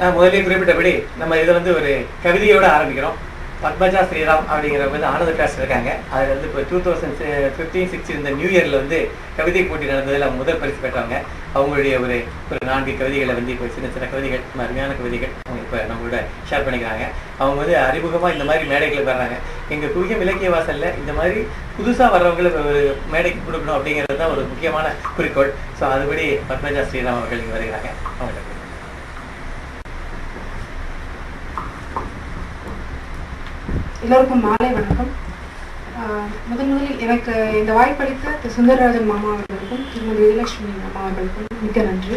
நான் முதலே குறிப்பிட்டபடி நம்ம இதை வந்து ஒரு கவிதையோட ஆரம்பிக்கிறோம். பத்மஜா ஸ்ரீராம் அப்படிங்கிறவங்க வந்து ஆனந்த கிளாஸ் இருக்காங்க. அதில் வந்து இப்போ டூ தௌசண்ட் ஃபிஃப்டீன் சிக்ஸ்டீன் இந்த நியூ இயரில் வந்து கவிதை போட்டி நடந்ததில் அவங்க முதல் பரிசு பெற்றவங்க. அவங்களுடைய ஒரு ஒரு நான்கு கவிதைகளை வந்து இப்போ சின்ன சின்ன கவிதைகள் அருமையான கவிதைகள் அவங்க இப்போ நம்மளோட ஷேர் பண்ணிக்கிறாங்க. அவங்க வந்து அறிமுகமாக இந்த மாதிரி மேடைகளுக்கு வர்றாங்க. எங்கள் குவியம் இலக்கிய வாசலில் இந்த மாதிரி புதுசாக வர்றவங்களை ஒரு மேடைக்கு கொடுக்கணும் அப்படிங்கிறது தான் ஒரு முக்கியமான குறிக்கோள். ஸோ அதுபடி பத்மஜா ஸ்ரீராம் அவர்கள் இங்கே வருகிறாங்க. அவங்களுக்கு எல்லோருக்கும் மாலை வணக்கம். முதன் முதலில் எனக்கு இந்த வாய்ப்பளித்த திரு சுந்தரராஜன் மாமா அவர்களுக்கும் திருமதி விஜயலட்சுமி அம்மா அவர்களுக்கும் மிக்க நன்றி.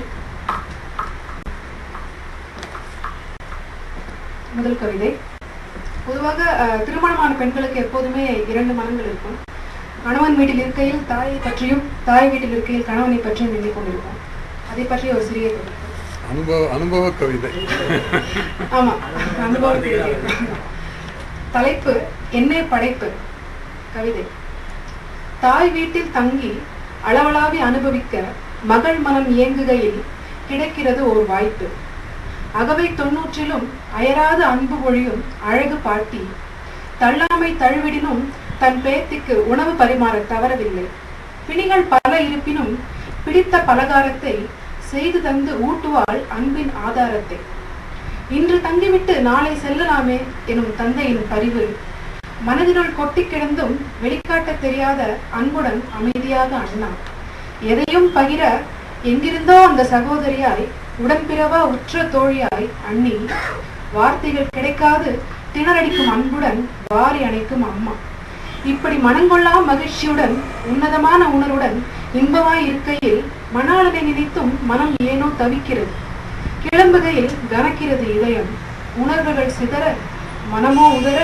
முதல் கவிதை. பொதுவாக திருமணமான பெண்களுக்கு எப்போதுமே இரண்டு மனங்கள் இருக்கும். கணவன் வீட்டில் இருக்கையில் தாயை பற்றியும் தாய் வீட்டில் இருக்கையில் கணவனை பற்றியும் எண்ணிக் கொண்டிருப்போம். அதை பற்றி ஒரு சிறிய கவிதை. அனுபவ அனுபவ கவிதை. ஆமா அனுபவம் தலைப்பு என்னே படைப்பு கவிதை. தாய் வீட்டில் தங்கி அளவளாவி அனுபவிக்க மகள் மனம் இயங்குகையில் கிடைக்கிறது ஒரு வாய்ப்பு. அகவை தொன்னூற்றிலும் அயராத அன்பு ஒழியும் அழகு பாட்டி. தள்ளாமை தழுவிடினும் தன் பேத்திக்கு உணவு பரிமாற தவறவில்லை. பிணிகள் பல இருப்பினும் பிடித்த பலகாரத்தை செய்து தந்து ஊட்டுவாள் அன்பின் ஆதாரத்தை. இன்று தங்கிவிட்டு நாளை செல்லலாமே எனும் தந்தையின் பரிவு. மனதினுள் கொட்டி கிடந்தும் வெளிக்காட்டத் தெரியாத அன்புடன் அமைதியாக அண்ணா எதையும் பகிர எங்கிருந்தோ அந்த சகோதரியாய் உடன்பிறவா உற்ற தோழியாய் அண்ணி. வார்த்தைகள் கிடைக்காது திணறடிக்கும் அன்புடன் வாரி அணைக்கும் அம்மா. இப்படி மனங்கொள்ளா மகிழ்ச்சியுடன் உன்னதமான உணர்வுடன் இன்பமாய் இருக்கையில் மணாளனை நினைத்தும் மனம் ஏனோ தவிக்கிறது. கிளம்புகையில் கனக்கிறது இதயம். உணர்வுகள் சிதற மனமோ உதற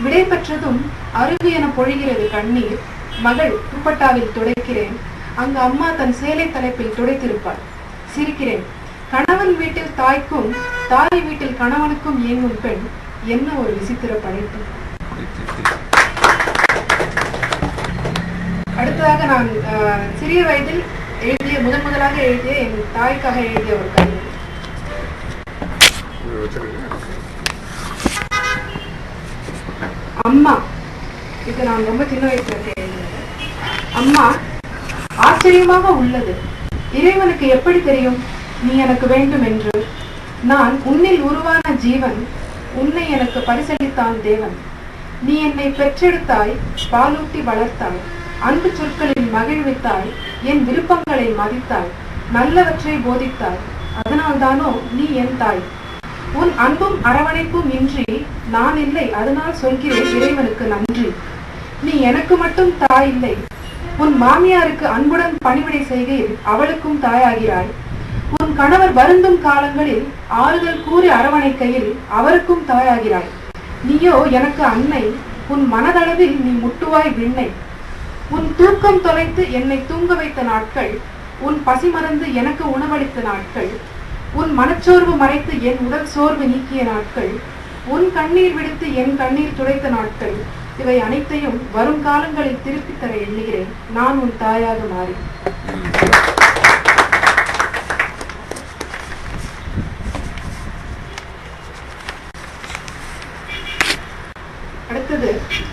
விடை பெற்றதும் அருகு என பொழிகிறது கண்ணீர். மகள் துப்பட்டாவில் துடைக்கிறேன். அங்கு அம்மா தன் சேலை தலைப்பில் துடைத்திருப்பாள். சிரிக்கிறேன். கணவன் வீட்டில் தாய்க்கும் தாய் வீட்டில் கணவனுக்கும் இயங்கும் பெண் என்ன ஒரு விசித்திர படைப்பு. அடுத்ததாக நான் அஹ், சிறிய வயதில் எழுதிய முதன் முதலாக எழுதிய என் தாய்க்காக எழுதிய ஒரு கவிதை அம்மா இது நான் ரொம்ப சின்ன வயசுல அம்மா ஆச்சரியமாக உள்ளது. இறைவனுக்கு எப்படி தெரியும்? நீ எனக்கு வேண்டும் என்று. நான் உன்னில் உருவான ஜீவன் உன்னை எனக்கு பரிசளித்தான் தேவன். நீ என்னை பெற்றெடுத்தாய் பாலூட்டி வளர்த்தாய் அன்பு சொற்களில் மகிழ்வித்தாய் என் விருப்பங்களை மதித்தாய் நல்லவற்றை போதித்தாய். அதனால்தானோ நீ என் தாய்? உன் அன்பும் அரவணைப்பும் இன்றி நான் இல்லை அதனால் சொல்கிறேன் இறைவனுக்கு நன்றி. நீ எனக்கு மட்டும் தாய் இல்லை. உன் மாமியாருக்கு அன்புடன் பணிவிடை செய்கையில் அவளுக்கும் தாயாகிறாய். உன் கணவர் வருந்தும் காலங்களில் ஆறுதல் கூறி அரவணைக்கையில் அவருக்கும் தாயாகிறாய். நீயோ எனக்கு அன்னை உன் மனதளவில் நீ முட்டுவாய் விண்ணை. உன் தூக்கம் தொலைத்து என்னை தூங்க வைத்த நாட்கள் உன் பசி மறந்து எனக்கு உணவளித்த நாட்கள். உன் மனச்சோர்வு மறைத்து என் உடல் சோர்வு நீக்கிய நாட்கள் உன் கண்ணீர் விடுத்து என் கண்ணீர் துடைத்த நாட்கள் இவை அனைத்தையும் வரும் காலங்களில் திருப்பி தர எண்ணுகிறேன். நான் உன் தாயாக மாறி அடுத்தது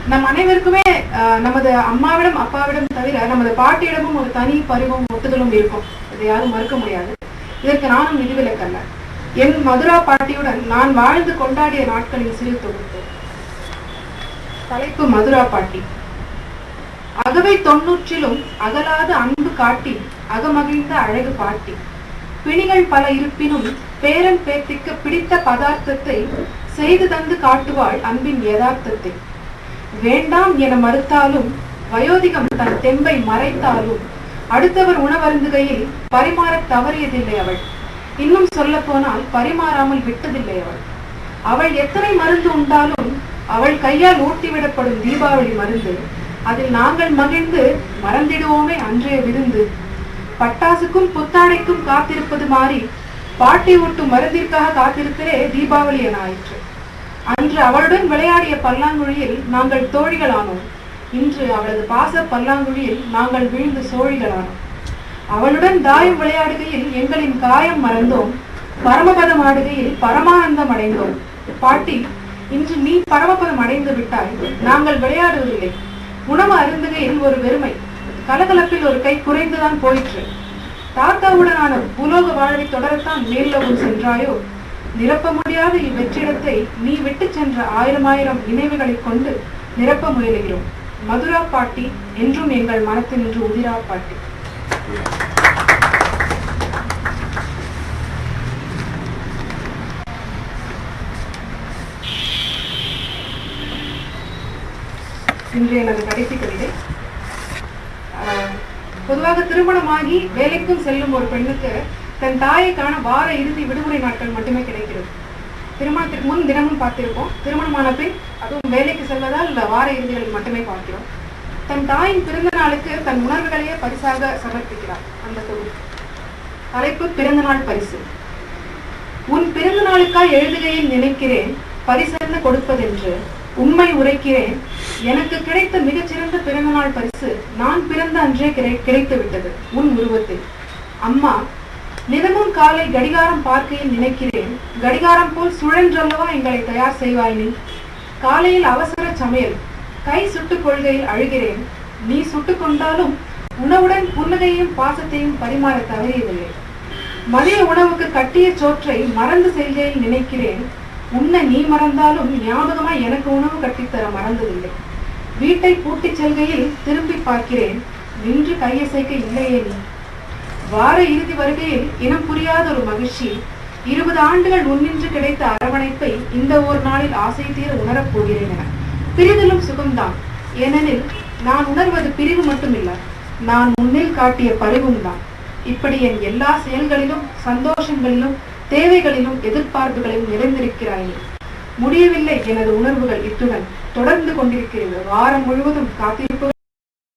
நம் அனைவருக்குமே ஆஹ், நமது அம்மாவிடம் அப்பாவிடம் தவிர நமது பாட்டியிடமும் ஒரு தனி பருவம் ஒத்துதலும் இருக்கும். இதை யாரும் மறுக்க முடியாது. இதற்கு நானும் விதிவிலக்கல்ல. என் மதுரா பாட்டியுடன் நான் வாழ்ந்து கொண்டாடிய நாட்களின் சிறு தொகுப்பு. தலைப்பு மதுரா பாட்டி. அகவை தொன்னூற்றிலும் அகலாத அன்பு காட்டி அகமகிழ்ந்த அழகு பாட்டி. பிணிகள் பல இருப்பினும் பேரன் பேத்திக்கு பிடித்த பதார்த்தத்தை செய்து தந்து காட்டுவாள் அன்பின் யதார்த்தத்தை. வேண்டாம் என மறுத்தாலும் வயோதிகம் தன் தெம்பை மறைத்தாலும் அடுத்தவர் உணவருந்துகையில் பரிமாறத் தவறியதில்லை அவள். இன்னும் சொல்ல போனால் பரிமாறாமல் விட்டதில்லை அவள். அவள் எத்தனை மருந்து உண்டாலும் அவள் கையால் ஊட்டிவிடப்படும் தீபாவளி மருந்து அதில் நாங்கள் மகிழ்ந்து மறந்திடுவோமே அன்றைய விருந்து. பட்டாசுக்கும் புத்தாடைக்கும் காத்திருப்பது மாறி பாட்டி ஊட்டும் மருந்திற்காக காத்திருக்கிறே தீபாவளி என ஆயிற்று. அன்று அவளுடன் விளையாடிய பல்லாங்குழியில் நாங்கள் தோழிகளானோம். இன்று அவளது பாச பல்லாங்குழியில் நாங்கள் விழுந்து சோழிகளானோம் அவளுடன் தாயம் விளையாடுகையில் எங்களின் காயம் மறந்தோம். பரமபதம் ஆடுகையில் பரமானந்தம் அடைந்தோம். பாட்டி இன்று நீ பரமபதம் அடைந்து விட்டாய். நாங்கள் விளையாடுவதில்லை. உணவு அருந்துகையில் ஒரு வெறுமை. கலகலப்பில் ஒரு கை குறைந்துதான் போயிற்று. தாத்தாவுடனான பூலோக வாழ்வை தொடரத்தான் மேல்லவும் சென்றாயோ? நிரப்ப முடியாத இவ்வெற்றிடத்தை நீ விட்டு சென்ற ஆயிரம் ஆயிரம் நினைவுகளைக் கொண்டு நிரப்ப முயலுகிறோம். மதுரா பாட்டி என்றும் எங்கள் மனத்தினின்று உதிரா பாட்டி. இன்று எனது கடைசி கவிதை. ஆஹ், பொதுவாக திருமணமாகி வேலைக்கும் செல்லும் ஒரு பெண்ணுக்கு தன் தாயை காண வார இறுதி விடுமுறை நாட்கள் மட்டுமே கிடைக்கிறது. திருமணத்திற்கு முன் தினமும் பார்த்திருப்போம் திருமணமான பின் அதுவும் வேலைக்கு செல்வதால் வார இறுதிகளில் மட்டுமே பார்க்கிறோம். தன் தாயின் பிறந்த நாளுக்கு தன் உணர்வுகளையே பரிசாக சமர்ப்பிக்கிறார் அந்த தொகுதி. தலைப்பு பிறந்த நாள் பரிசு. உன் பிறந்த நாளுக்காய் எழுதுகையில் நினைக்கிறேன் பரிசிறந்து கொடுப்பதென்று உண்மை உரைக்கிறேன். எனக்கு கிடைத்த மிகச்சிறந்த பிறந்த நாள் பரிசு நான் பிறந்த அன்றே கிடை கிடைத்து விட்டது உன் உருவத்தில். அம்மா தினமும் காலை கடிகாரம் பார்க்கையில் நினைக்கிறேன். கடிகாரம் போல் சுழன்றல்லவா எங்களை தயார் செய்வாய் நீ காலையில் அவசர சமையல். கை சுட்டுக் கொள்கையில் அழுகிறேன். நீ சுட்டுக் கொண்டாலும் உணவுடன் புன்னகையும் பாசத்தையும் பரிமாற தவறியதில்லை. மதிய உணவுக்கு கட்டிய சோற்றை மறந்து செல்கையில் நினைக்கிறேன். உன்னை நீ மறந்தாலும் ஞாபகமாய் எனக்கு உணவு கட்டித்தர மறந்ததில்லை. வீட்டை பூட்டிச் செல்கையில் திரும்பி பார்க்கிறேன். நின்று கையசைக்க இல்லையே நீ. வார இறுதி வருகையில் இனம் புரியாத ஒரு மகிழ்ச்சி. இருபது ஆண்டுகள் முன்னின்று கிடைத்த அரவணைப்பை இந்த ஒரு நாளில் ஆசை தீர உணரப் போகிறேன் என. பிரிதலும் சுகம்தான். ஏனெனில் நான் உணர்வது பிரிவு மட்டுமில்லை. நான் முன்னில் காட்டிய பரிவும் தான். இப்படி என் எல்லா செயல்களிலும் சந்தோஷங்களிலும் தேவைகளிலும் எதிர்பார்ப்புகளிலும் நிறைந்திருக்கிறாயே. முடியவில்லை எனது உணர்வுகள் இத்துடன் தொடர்ந்து கொண்டிருக்கிறது. வாரம் முழுவதும் காத்திருப்பு